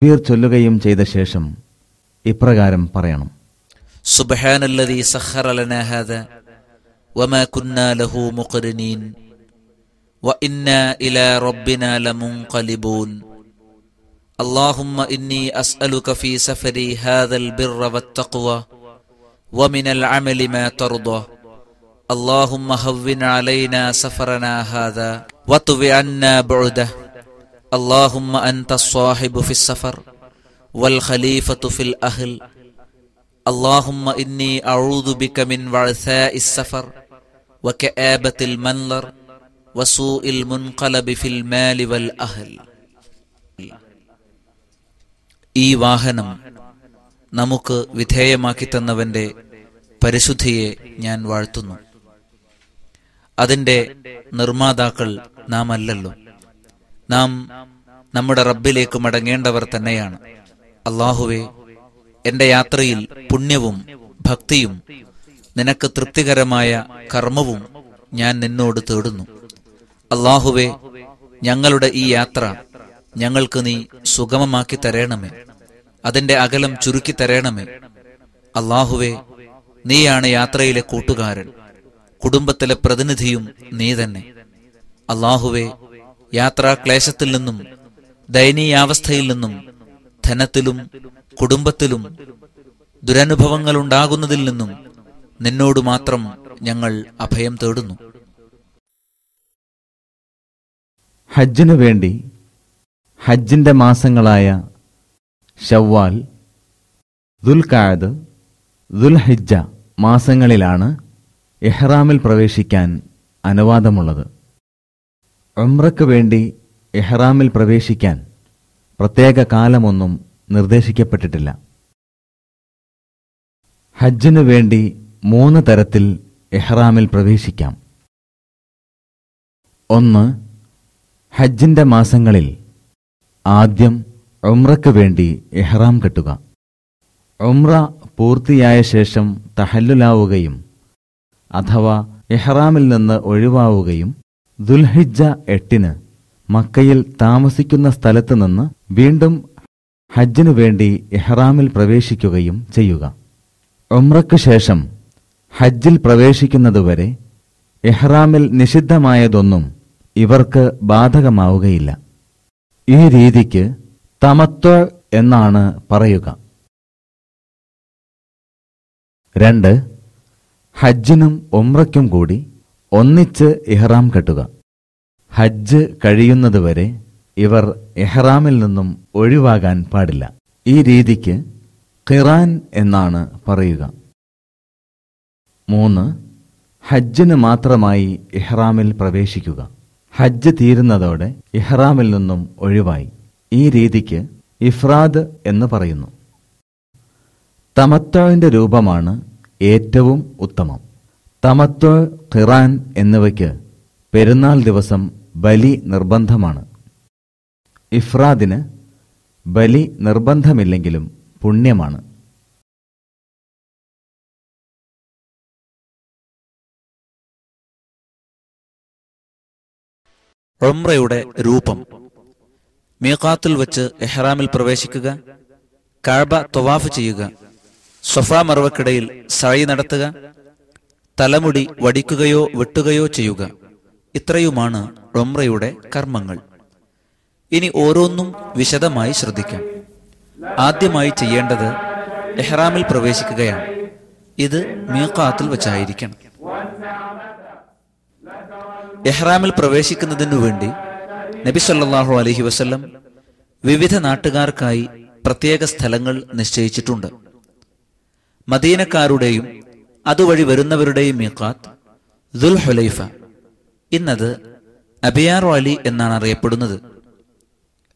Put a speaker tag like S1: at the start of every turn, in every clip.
S1: തക്ബീർ ചൊല്ലുകയും ചെയ്ത ശേഷം ഇപ്രകാരം പറയണം
S2: سبحان الذي سخر لنا هذا وما كنا له مقرنين وانا الى ربنا لمنقلبون اللهم اني اسالك في سفري هذا البر والتقوى ومن العمل ما ترضى اللهم هون علينا سفرنا هذا واطو عنا بعده اللهم انت الصاحب في السفر والخليفه في الاهل اللهم إني أعوذ بك من وعثاء السفر وكآبة المنظر وسوء المنقلب في المال والأهل ഈ വാഹനം നമുക്ക് വിധേയമാക്കി തന്നവന്റെ പരിശുദ്ധിയെ ഞാൻ വാഴ്ത്തുന്നു അതിന്റെ നിർമ്മാതാക്കൾ നാം അല്ലല്ലോ നാം നമ്മുടെ റബ്ബിലേക്ക് മടങ്ങേണ്ടവർ തന്നെയാണ്. അള്ളാഹുവെ എന്റെ യാത്രയിൽ പുണ്യവും ഭക്തിയും നിനക്ക് തൃപ്തികരമായ കർമ്മവും ഞാൻ നിന്നോട് തേടുന്നു. അള്ളാഹുവെ ഞങ്ങളുടെ ഈ യാത്ര ഞങ്ങൾക്ക് നീ സുഗമമാക്കി തരേണമേ. അതിന്റെ അകലം ചുരുക്കി തരേണമേ. അള്ളാഹുവെ നീയാണ് യാത്രയിലെ കൂട്ടുകാരൻ. കുടുംബത്തിലെ പ്രതിനിധിയും നീ തന്നെ. അള്ളാഹുവെ യാത്രാ ക്ലേശത്തിൽ നിന്നും ദയനീയാവസ്ഥയിൽ നിന്നും ധനത്തിലും കുടുംബത്തിലും ദുരനുഭവങ്ങൾ ഉണ്ടാകുന്നതിൽ നിന്നും നിന്നോട് മാത്രം ഞങ്ങൾ അഭയം തേടുന്നു.
S1: ഹജ്ജിനു വേണ്ടി ഹജ്ജിന്റെ മാസങ്ങളായ ഷവ്വാൽ ദുൽഖാദ് ദുൽഹിജ്ജ മാസങ്ങളിലാണ് ഇഹ്റാമിൽ പ്രവേശിക്കാൻ അനുവാദമുള്ളത്. ഉംറയ്ക്ക് വേണ്ടി എഹ്റാമിൽ പ്രവേശിക്കാൻ പ്രത്യേക കാലമൊന്നും നിർദ്ദേശിക്കപ്പെട്ടിട്ടില്ല. ഹജ്ജിനു വേണ്ടി മൂന്ന് തരത്തിൽ എഹ്റാമിൽ പ്രവേശിക്കാം. ഒന്ന് ഹജ്ജിന്റെ മാസങ്ങളിൽ ആദ്യം ഉംറയ്ക്ക് വേണ്ടി എഹ്റാം കെട്ടുക. ഉംറ പൂർത്തിയായ ശേഷം തഹല്ലുലാവുകയും അഥവാ എഹ്റാമിൽ നിന്ന് ഒഴിവാവുകയും ദുൽഹിജ്ജ എട്ടിന് മക്കയിൽ താമസിക്കുന്ന സ്ഥലത്ത് നിന്ന് വീണ്ടും ഹജ്ജിനു വേണ്ടി എഹ്റാമിൽ പ്രവേശിക്കുകയും ചെയ്യുക. ഒമ്രക്ക് ശേഷം ഹജ്ജിൽ പ്രവേശിക്കുന്നതുവരെ എഹ്റാമിൽ നിഷിദ്ധമായതൊന്നും ഇവർക്ക് ബാധകമാവുകയില്ല. ഈ രീതിക്ക് തമത്വ എന്നാണ് പറയുക. രണ്ട് ഹജ്ജിനും ഒമ്രയ്ക്കും കൂടി ഒന്നിച്ച് ഇഹ്റാം കെട്ടുക. ഹജ്ജ് കഴിയുന്നതുവരെ ഇവർ എഹ്റാമിൽ നിന്നും ഒഴിവാകാൻ പാടില്ല. ഈ രീതിക്ക് ഖിറാൻ എന്നാണ് പറയുക. മൂന്ന് ഹജ്ജിന് മാത്രമായി ഇഹ്റാമിൽ പ്രവേശിക്കുക. ഹജ്ജ് തീരുന്നതോടെ ഇഹ്റാമിൽ നിന്നും ഒഴിവായി. ഈ രീതിക്ക് ഇഫ്രാദ് എന്ന് പറയുന്നു. തമത്വവിന്റെ രൂപമാണ് ഏറ്റവും ഉത്തമം. തമത്വ ഖിറാൻ എന്നിവയ്ക്ക് പെരുന്നാൾ ദിവസം ബലി നിർബന്ധമാണ്. ഇഫ്രാദിന് ബലി നിർബന്ധമില്ലെങ്കിലും പുണ്യമാണ്.
S2: ഉംറയുടെ രൂപം. മീഖാത്തിൽ വച്ച് എഹ്റാമിൽ പ്രവേശിക്കുക കാഴ്ബ തൊവാഫ് ചെയ്യുക സൊഫാ മറവക്കിടയിൽ സഴി നടത്തുക തലമുടി വടിക്കുകയോ വെട്ടുകയോ ചെയ്യുക. ഇത്രയുമാണ് റൊമ്രയുടെ കർമ്മങ്ങൾ. ഇനി ഓരോന്നും വിശദമായി ശ്രദ്ധിക്കാം. ആദ്യമായി ചെയ്യേണ്ടത് എഹ്റാമിൽ പ്രവേശിക്കുകയാണ്. ഇത് മീഖാത്തിൽ വെച്ചായിരിക്കണം. എഹ്റാമിൽ പ്രവേശിക്കുന്നതിനു വേണ്ടി നബി സല്ലല്ലാഹു അലൈഹി വസല്ലം വിവിധ നാട്ടുകാർക്കായി പ്രത്യേക സ്ഥലങ്ങൾ നിശ്ചയിച്ചിട്ടുണ്ട്. മദീനക്കാരുടെയും അതുവഴി വരുന്നവരുടെയും ദുൽ ഹുലൈഫ. ഇന്നത് അബിയാർ അലി എന്നാണ് അറിയപ്പെടുന്നത്.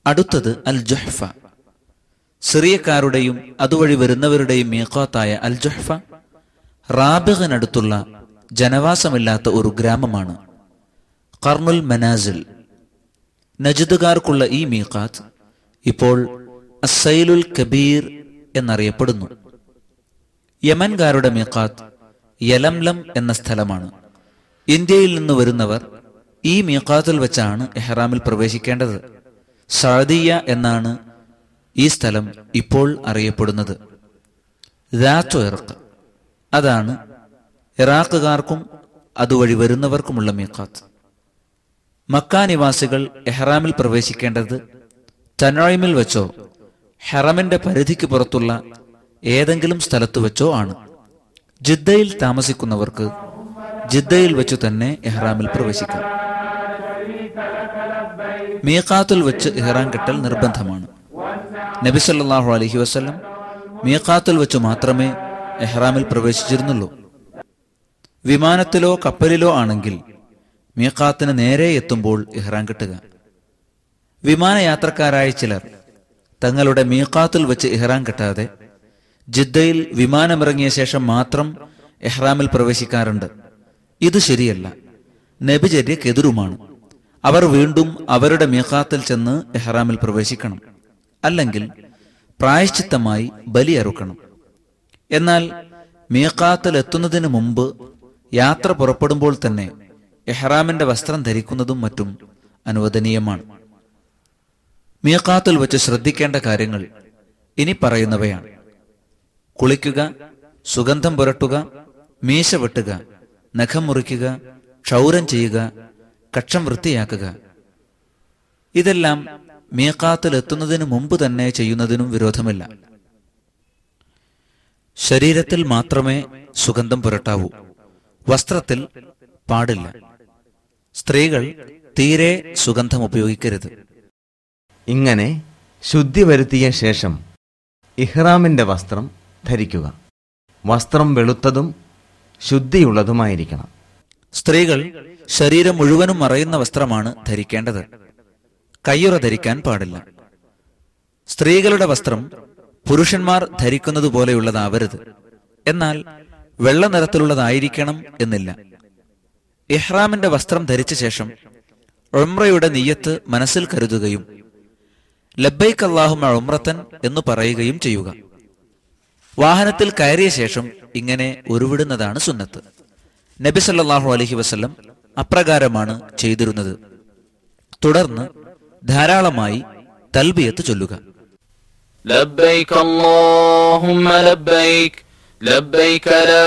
S2: അടുത്തത് അൽ ജഹ്ഫ. സിറിയക്കാരുടെയും അതുവഴി വരുന്നവരുടെയും മീഖാത്തായ അൽ ജഹ്ഫ റാബിഖിനടുത്തുള്ള ജനവാസമില്ലാത്ത ഒരു ഗ്രാമമാണ്. കർണുൽ മനാസിൽ. നജിദുകാർക്കുള്ള ഈ മീഖാത്ത് ഇപ്പോൾ അസൈലുൽ കബീർ എന്നറിയപ്പെടുന്നു. യമൻകാരുടെ മീഖാത്ത് യലംലം എന്ന സ്ഥലമാണ്. ഇന്ത്യയിൽ നിന്ന് വരുന്നവർ ഈ മീഖാത്തിൽ വെച്ചാണ് എഹ്റാമിൽ പ്രവേശിക്കേണ്ടത്. സാദിയ എന്നാണ് ഈ സ്ഥലം ഇപ്പോൾ അറിയപ്പെടുന്നത്. അതാണ് ഇറാഖുകാർക്കും അതുവഴി വരുന്നവർക്കുമുള്ള മീഖാത്ത്. മക്ക നിവാസികൾ എഹ്റാമിൽ പ്രവേശിക്കേണ്ടത് തനോയിമിൽ വെച്ചോ ഹെറമിന്റെ പരിധിക്ക് പുറത്തുള്ള ഏതെങ്കിലും സ്ഥലത്ത് വെച്ചോ ആണ്. ജിദ്ദയിൽ താമസിക്കുന്നവർക്ക് ജിദ്ദയിൽ വെച്ചു തന്നെ എഹ്റാമിൽ പ്രവേശിക്കാം. മീഖാത്തുൽ വെച്ച് ഇഹ്റാം കെട്ടൽ നിർബന്ധമാണ്. നബി സല്ലാഹു അലഹി വസ്ലം മീഖാത്തുൽ വെച്ച് മാത്രമേ എഹ്റാമിൽ പ്രവേശിച്ചിരുന്നുള്ളൂ. വിമാനത്തിലോ കപ്പലിലോ ആണെങ്കിൽ മീഖാത്തിന് നേരെ എത്തുമ്പോൾ ഇഹ്റാം കെട്ടുക. വിമാനയാത്രക്കാരായ ചിലർ തങ്ങളുടെ മീഖാത്തിൽ വെച്ച് ഇഹ്റാം കെട്ടാതെ ജിദ്ദയിൽ വിമാനമിറങ്ങിയ ശേഷം മാത്രം എഹ്റാമിൽ പ്രവേശിക്കാറുണ്ട്. ഇത് ശരിയല്ല. നബിചര്യക്കെതിരുമാണ് അവർ വീണ്ടും അവരുടെ മീഖാത്തിൽ ചെന്ന് എഹ്റാമിൽ പ്രവേശിക്കണം. അല്ലെങ്കിൽ പ്രായശ്ചിത്തമായി ബലി അറുക്കണം. എന്നാൽ മീഖാത്തിൽ എത്തുന്നതിന് മുമ്പ് യാത്ര പുറപ്പെടുമ്പോൾ തന്നെ എഹ്റാമിന്റെ വസ്ത്രം ധരിക്കുന്നതും മറ്റും അനുവദനീയമാണ്. മീഖാത്തിൽ വെച്ച് ശ്രദ്ധിക്കേണ്ട കാര്യങ്ങൾ ഇനി പറയുന്നവയാണ്. കുളിക്കുക സുഗന്ധം പുരട്ടുക മീശ വെട്ടുക നഖം മുറിക്കുക ക്ഷൗരം ചെയ്യുക കക്ഷം വൃത്തിയാക്കുക. ഇതെല്ലാം മീഖാത്തിൽ എത്തുന്നതിന് മുമ്പ് തന്നെ ചെയ്യുന്നതിനും വിരോധമില്ല. ശരീരത്തിൽ മാത്രമേ സുഗന്ധം പുരട്ടാവൂ. വസ്ത്രത്തിൽ പാടില്ല. സ്ത്രീകൾ തീരെ സുഗന്ധം ഉപയോഗിക്കരുത്.
S1: ഇങ്ങനെ ശുദ്ധി വരുത്തിയ ശേഷം ഇഹ്റാമിന്റെ വസ്ത്രം ധരിക്കുക. വസ്ത്രം വെളുത്തതും ശുദ്ധിയുള്ളതുമായിരിക്കണം.
S2: സ്ത്രീകൾ ശരീരം മുഴുവനും മറയുന്ന വസ്ത്രമാണ് ധരിക്കേണ്ടത്. കയ്യുറ ധരിക്കാൻ പാടില്ല. സ്ത്രീകളുടെ വസ്ത്രം പുരുഷന്മാർ ധരിക്കുന്നത് പോലെയുള്ളതാവരുത്. എന്നാൽ വെള്ള നിറത്തിലുള്ളതായിരിക്കണം എന്നില്ല. ഇഹ്റാമിന്റെ വസ്ത്രം ധരിച്ച ശേഷം ഉംറയുടെ നീയത്ത് മനസ്സിൽ കരുതുകയും ലബ്ബൈക്ക് അള്ളാഹുമ ഉംറത്തൻ എന്ന് പറയുകയും ചെയ്യുക. വാഹനത്തിൽ കയറിയ ശേഷം ഇങ്ങനെ ഉരുവിടുന്നതാണ് സുന്നത്ത്. നബി സല്ലാഹു അലഹി വസ്ല്ലം അപ്രകാരമാണ് ചെയ്തിരുന്നത്. തുടർന്ന് ധാരാളമായി തൽബിയത്ത് ചൊല്ലുക.
S3: ലബ്ബൈക് അല്ലാഹുമ്മ ലബ്ബൈക് ലബ്ബൈക ലാ